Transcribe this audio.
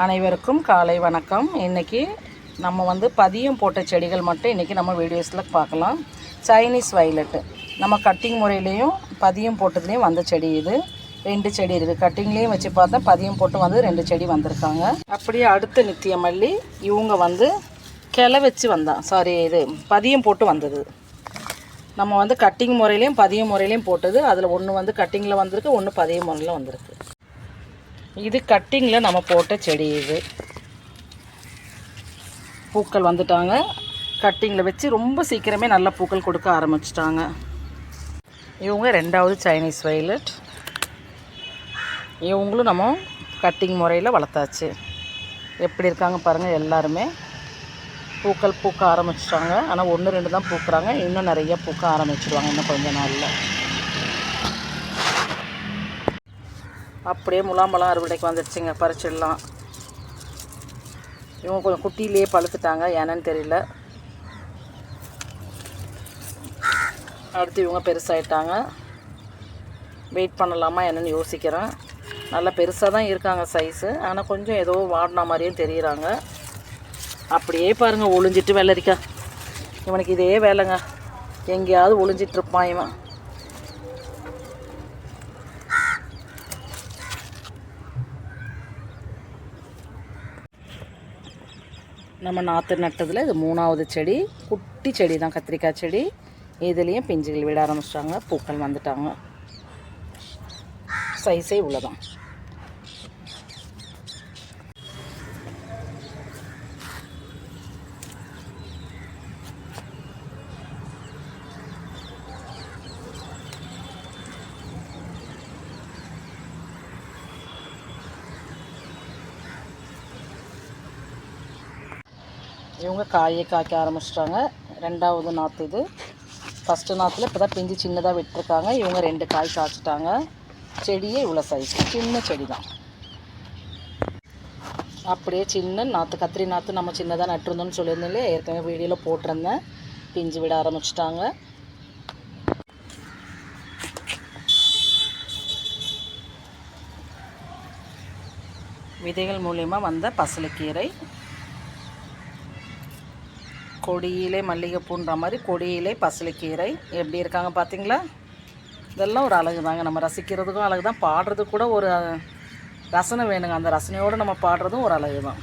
அனைவருக்கும் காலை வணக்கம். இன்றைக்கி நம்ம வந்து பதியம் போட்ட செடிகள் மட்டும் இன்றைக்கி நம்ம வீடியோஸில் பார்க்கலாம். சைனீஸ் வயலட்டு நம்ம கட்டிங் முறையிலையும் பதியம் போட்டதுலேயும் வந்த செடி இது. ரெண்டு செடி இருக்குது கட்டிங்லேயும் வச்சு பார்த்தா பதியம் போட்டு வந்து ரெண்டு செடி வந்திருக்காங்க. அப்படியே அடுத்த நித்திய மல்லி. இவங்க வந்து கிளை வச்சு வந்தான் சாரி இது பதியம் போட்டு வந்தது. நம்ம வந்து கட்டிங் முறையிலையும் பதியம் முறையிலையும் போட்டது. அதில் ஒன்று வந்து கட்டிங்கில் வந்திருக்கு ஒன்று பதியம் முறையில் வந்திருக்கு. இது கட்டிங்கில் நம்ம போட்ட செடி இது. பூக்கள் வந்துட்டாங்க. கட்டிங்கில் வச்சு ரொம்ப சீக்கிரமே நல்ல பூக்கள் கொடுக்க ஆரம்பிச்சிட்டாங்க. இவங்க ரெண்டாவது சைனீஸ் வயலட் இவங்களும் நம்ம கட்டிங் முறையில் வளர்த்தாச்சு. எப்படி இருக்காங்க பாருங்கள் எல்லாருமே. பூக்கள் பூக்க ஆரம்பிச்சிட்டாங்க. ஆனால் ஒன்று ரெண்டு தான் பூக்குறாங்க. இன்னும் நிறைய பூக்க ஆரம்பிச்சிடுவாங்க இன்னும் கொஞ்ச நாளில். அப்படியே முலாம்பழம் அறுவடைக்கு வந்துடுச்சுங்க பறிச்சிடலாம். இவங்க கொஞ்சம் குட்டியிலேயே பழுத்துட்டாங்க என்னன்னு தெரியல. அடுத்து இவங்க பெருசாகிட்டாங்க வெயிட் பண்ணலாமா என்னன்னு யோசிக்கிறேன். நல்லா பெருசாக தான் இருக்காங்க சைஸு ஆனால் கொஞ்சம் ஏதோ வாடின மாதிரியும் தெரிகிறாங்க அப்படியே பாருங்கள் ஒளிஞ்சிட்டு வெள்ளரிக்கா இவனுக்கு இதே வேலைங்க. எங்கேயாவது ஒளிஞ்சிட்ருப்பான் இவன். நம்ம நாற்று நட்டதில் இது மூணாவது செடி குட்டி செடி தான் கத்திரிக்காய் செடி. இதுலேயும் பிஞ்சுகள் விட ஆரம்பிச்சிட்டாங்க பூக்கள் வந்துட்டாங்க. சைஸே இவ்வளோதான் இவங்க காயை காய்க்க ஆரம்பிச்சிட்டாங்க. ரெண்டாவது நாற்று இது. ஃபஸ்ட்டு நாற்றுல இப்போ தான் பிஞ்சு சின்னதாக விட்டுருக்காங்க. இவங்க ரெண்டு காய் காய்ச்சிட்டாங்க. செடியே இவ்வளோ சைஸ் சின்ன செடி தான் அப்படியே சின்ன நாற்று கத்திரி நாற்று நம்ம சின்னதாக நட்டுருந்தோம்னு சொல்லியிருந்தோம் இல்லையா? ஏற்கனவே வீடியோவில் போட்டிருந்தேன். பிஞ்சு விட ஆரம்பிச்சிட்டாங்க. விதைகள் மூலிமா வந்த பசலைக்கீரை கொடியிலே மல்லிகைப்பூன்ற மாதிரி கொடியிலே பசலைக்கீரை. எப்படி இருக்காங்க பார்த்தீங்களா? இதெல்லாம் ஒரு அழகு தாங்க நம்ம ரசிக்கிறதுக்கும் அழகு தான் பாடுறதுக்கு கூட ஒரு ரசனை வேணுங்க. அந்த ரசனையோடு நம்ம பாடுறதும் ஒரு அழகு தான்